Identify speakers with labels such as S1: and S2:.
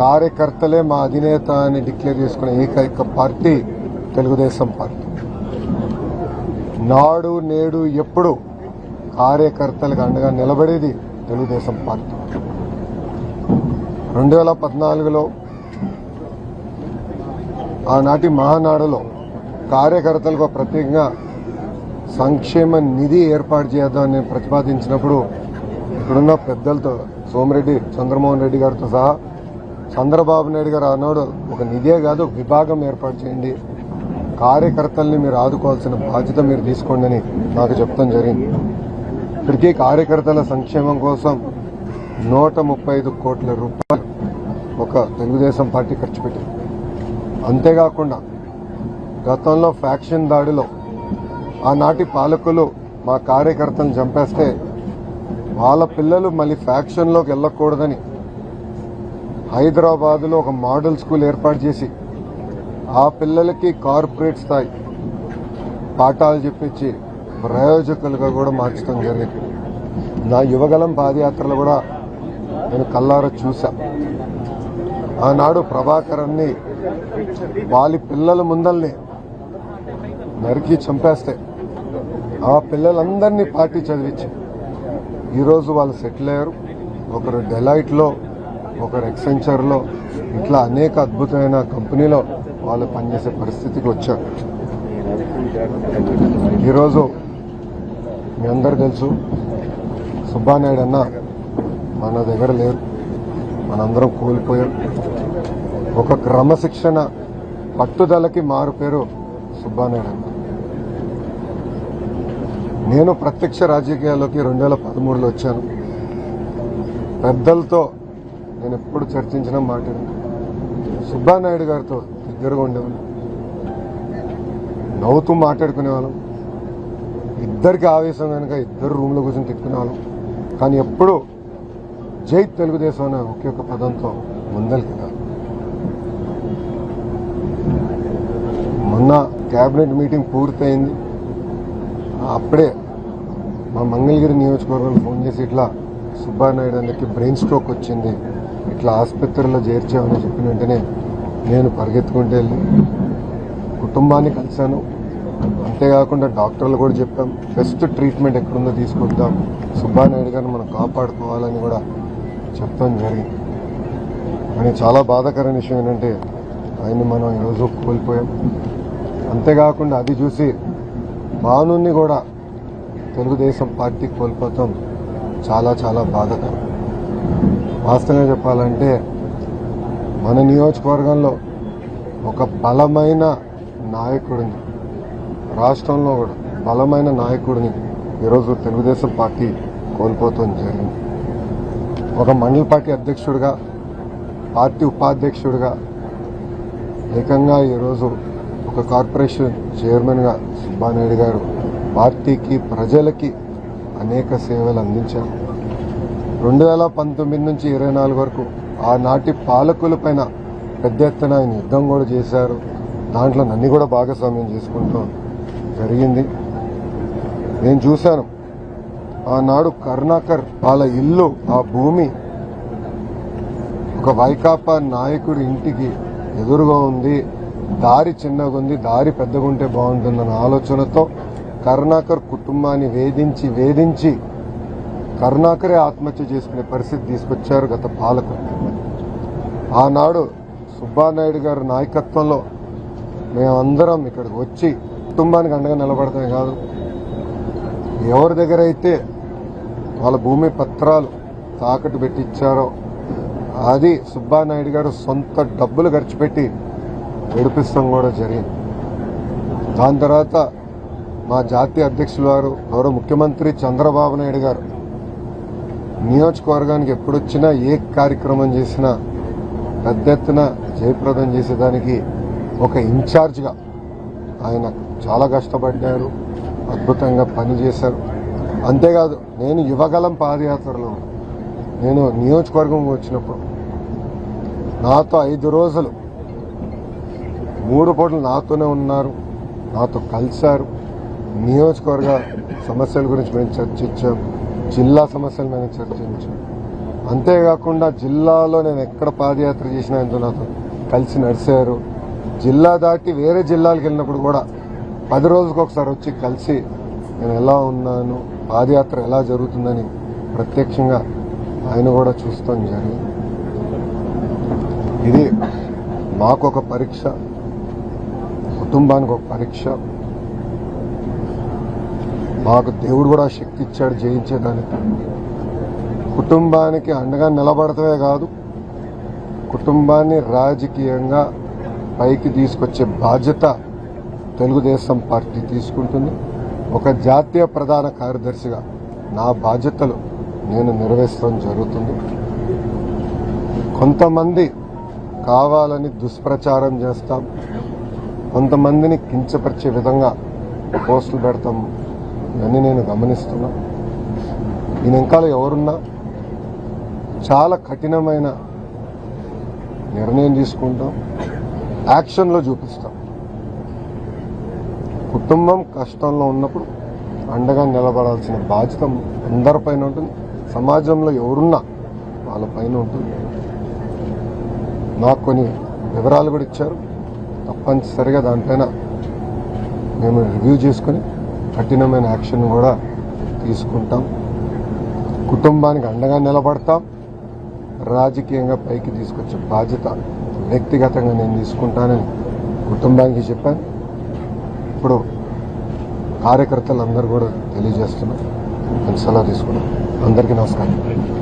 S1: కార్యకర్తలే మా అధినేత అని డిక్లేర్ చేసుకునే ఏకైక పార్టీ తెలుగుదేశం పార్టీ. నాడు నేడు ఎప్పుడు కార్యకర్తలకు అండగా నిలబడేది తెలుగుదేశం పార్టీ. రెండు వేల పద్నాలుగులో ఆనాటి మహానాడులో కార్యకర్తలకు ప్రత్యేకంగా సంక్షేమ నిధి ఏర్పాటు చేద్దామని ప్రతిపాదించినప్పుడు ఇక్కడున్న పెద్దలతో సోమిరెడ్డి చంద్రమోహన్ రెడ్డి గారితో సహా చంద్రబాబు నాయుడు గారు అన్నాడు ఒక నిధే కాదు ఒక విభాగం ఏర్పాటు చేయండి. కార్యకర్తల్ని మీరు ఆదుకోవాల్సిన బాధ్యత మీరు తీసుకోండి అని నాకు చెప్తాం జరిగింది. ఇప్పటికీ కార్యకర్తల సంక్షేమం కోసం నూట ముప్పై ఐదు కోట్ల రూపాయలు ఒక తెలుగుదేశం పార్టీ ఖర్చు పెట్టింది. అంతేకాకుండా గతంలో ఫ్యాక్షన్ దాడిలో ఆనాటి పాలకులు మా కార్యకర్తలను చంపేస్తే వాళ్ళ పిల్లలు మళ్ళీ ఫ్యాక్షన్లోకి వెళ్ళకూడదని హైదరాబాద్లో ఒక మోడల్ స్కూల్ ఏర్పాటు చేసి ఆ పిల్లలకి కార్పొరేట్ స్థాయి పాఠాలు చెప్పించి ప్రయోజకులుగా కూడా మార్చడం జరిగింది. నా యువగలం పాదయాత్రలు కూడా నేను కల్లారా చూసా ఆనాడు ప్రభాకరాన్ని వాళ్ళ పిల్లల ముందల్ని నరికి చంపేస్తే ఆ పిల్లలందరినీ పార్టీ చదివించి. ఈరోజు వాళ్ళు సెటిల్ అయ్యారు. ఒకరు డెలైట్లో ఒకరు ఎక్సెంచర్లో ఇట్లా అనేక అద్భుతమైన కంపెనీలో వాళ్ళు పనిచేసే పరిస్థితికి వచ్చారు. ఈరోజు మీ అందరు తెలుసు సుబ్బానాయుడు అన్న మన దగ్గర లేరు. మనందరం కోల్పోయాం. ఒక క్రమశిక్షణ పట్టుదలకి మారు పేరు సుబ్బానాయుడు అన్న. నేను ప్రత్యక్ష రాజకీయాల్లోకి రెండు వేల పదమూడులో వచ్చాను. పెద్దలతో నేను ఎప్పుడు చర్చించిన మాట సుబ్బానాయుడు గారితో దగ్గరగా ఉండేవాళ్ళం. నవ్వుతూ మాట్లాడుకునేవాళ్ళం. ఇద్దరికి ఆవేశం కనుక ఇద్దరు రూమ్లో కూర్చొని తిట్టుకునేవాళ్ళం. కానీ ఎప్పుడు జై తెలుగుదేశం అనే ఒకే ఒక పదంతో ముందలికి మొన్న క్యాబినెట్ మీటింగ్ పూర్తయింది. అప్పుడే మా మంగళగిరి నియోజకవర్గం ఫోన్ చేసి ఇట్లా సుబ్బానాయుడు అందరికి బ్రెయిన్ స్ట్రోక్ వచ్చింది. ఇట్లా ఆసుపత్రిలో చేర్చామని చెప్పిన వెంటనే నేను పరిగెత్తుకుంటూ వెళ్ళి కుటుంబాన్ని కలిశాను. అంతేకాకుండా డాక్టర్లు కూడా చెప్పాం బెస్ట్ ట్రీట్మెంట్ ఎక్కడుందో తీసుకొద్దాం. సుబ్బానాయుడు గారిని మనం కాపాడుకోవాలని కూడా చెప్తాం జరిగింది. కానీ చాలా బాధాకరమైన విషయం ఏంటంటే ఆయన్ని మనం ఈరోజు కోల్పోయాం. అంతేకాకుండా అది చూసి భానుని కూడా తెలుగుదేశం పార్టీ కోల్పోతాం చాలా చాలా బాధాకరం. వాస్తవంగా చెప్పాలంటే మన నియోజకవర్గంలో ఒక బలమైన నాయకుడిని రాష్ట్రంలో కూడా బలమైన నాయకుడిని ఈరోజు తెలుగుదేశం పార్టీ కోల్పోతుంది జరిగింది. ఒక మండల పార్టీ అధ్యక్షుడిగా పార్టీ ఉపాధ్యక్షుడిగా ఏకంగా ఈరోజు ఒక కార్పొరేషన్ చైర్మన్గా సుబ్బానాయుడు గారు పార్టీకి ప్రజలకి అనేక సేవలు అందించారు. రెండు వేల పంతొమ్మిది నుంచి ఇరవై నాలుగు వరకు ఆనాటి పాలకుల పైన పెద్ద ఎత్తున ఆయన యుద్ధం కూడా చేశారు. దాంట్లో నన్ను కూడా భాగస్వామ్యం చేసుకుంటూ జరిగింది. నేను చూశాను ఆనాడు కరుణాకర్ వాళ్ళ ఇల్లు ఆ భూమి ఒక వైకాపా నాయకుడి ఇంటికి ఎదురుగా ఉంది. దారి చిన్నగా ఉంది దారి పెద్దగుంటే బాగుంటుందన్న ఆలోచనతో కరుణాకర్ కుటుంబాన్ని వేధించి వేధించి కరుణాకరే ఆత్మహత్య చేసుకునే పరిస్థితి తీసుకొచ్చారు గత పాలకులు. ఆనాడు సుబ్బానాయుడు గారి నాయకత్వంలో మేమందరం ఇక్కడికి వచ్చి కుటుంబానికి అండగా నిలబడతాం కాదు ఎవరి దగ్గర అయితే వాళ్ళ భూమి పత్రాలు తాకట్టు పెట్టి ఇచ్చారో అది సుబ్బానాయుడు గారు సొంత డబ్బులు ఖర్చు పెట్టి ఏడిపిస్తాం కూడా జరిగింది. దాని తర్వాత మా జాతీయ అధ్యక్షులు వారు గౌరవ ముఖ్యమంత్రి చంద్రబాబు నాయుడు గారు నియోజకవర్గానికి ఎప్పుడొచ్చినా ఏ కార్యక్రమం చేసినా పెద్ద ఎత్తున జయప్రదం చేసేదానికి ఒక ఇన్ఛార్జ్గా ఆయన చాలా కష్టపడ్డారు అద్భుతంగా పనిచేశారు అంతేకాదు నేను యువగలం పాదయాత్రలో నేను నియోజకవర్గం వచ్చినప్పుడు నాతో ఐదు రోజులు మూడు పూటలు నాతోనే ఉన్నారు నాతో కలిశారు. నియోజకవర్గ సమస్యల గురించి మేము చర్చించాము. జిల్లా సమస్యల మీద చర్చించు. అంతేకాకుండా జిల్లాలో నేను ఎక్కడ పాదయాత్ర చేసినా ఎంతో నాతో కలిసి నడిచారు. జిల్లా దాటి వేరే జిల్లాలకు వెళ్ళినప్పుడు కూడా పది రోజులకు ఒకసారి వచ్చి కలిసి నేను ఎలా ఉన్నాను పాదయాత్ర ఎలా జరుగుతుందని ప్రత్యక్షంగా ఆయన కూడా చూస్తాం జరిగింది. ఇది మాకు ఒక పరీక్ష కుటుంబానికి ఒక పరీక్ష. మాకు దేవుడు కూడా శక్తి ఇచ్చాడు జయించేదానికి కుటుంబానికి అండగా నిలబడతమే కాదు కుటుంబాన్ని రాజకీయంగా పైకి తీసుకొచ్చే బాధ్యత తెలుగుదేశం పార్టీ తీసుకుంటుంది. ఒక జాతీయ ప్రధాన కార్యదర్శిగా నా బాధ్యతలు నేను నిర్వహిస్తాం జరుగుతుంది. కొంతమంది కావాలని దుష్ప్రచారం చేస్తాం. కొంతమందిని కించపరిచే విధంగా పోస్టులు పెడతాం. ఇవన్నీ నేను గమనిస్తున్నా. ఈ వెనకాల ఎవరున్నా చాలా కఠినమైన నిర్ణయం తీసుకుంటాం. యాక్షన్లో చూపిస్తాం. కుటుంబం కష్టంలో ఉన్నప్పుడు అండగా నిలబడాల్సిన బాధ్యత అందరిపైన ఉంటుంది. సమాజంలో ఎవరున్నా వాళ్ళపైన ఉంటుంది. నాకు కొన్ని వివరాలు కూడా ఇచ్చారు. తప్పనిసరిగా దానిపైన మేము రివ్యూ చేసుకుని కఠినమైన యాక్షన్ కూడా తీసుకుంటాం. కుటుంబానికి అండగా నిలబడతాం. రాజకీయంగా పైకి తీసుకొచ్చే బాధ్యత వ్యక్తిగతంగా నేను తీసుకుంటానని కుటుంబానికి చెప్పాను. ఇప్పుడు కార్యకర్తలందరూ కూడా తెలియజేస్తున్నారు నేను సెలవు తీసుకున్నాను. అందరికీ నమస్కారం.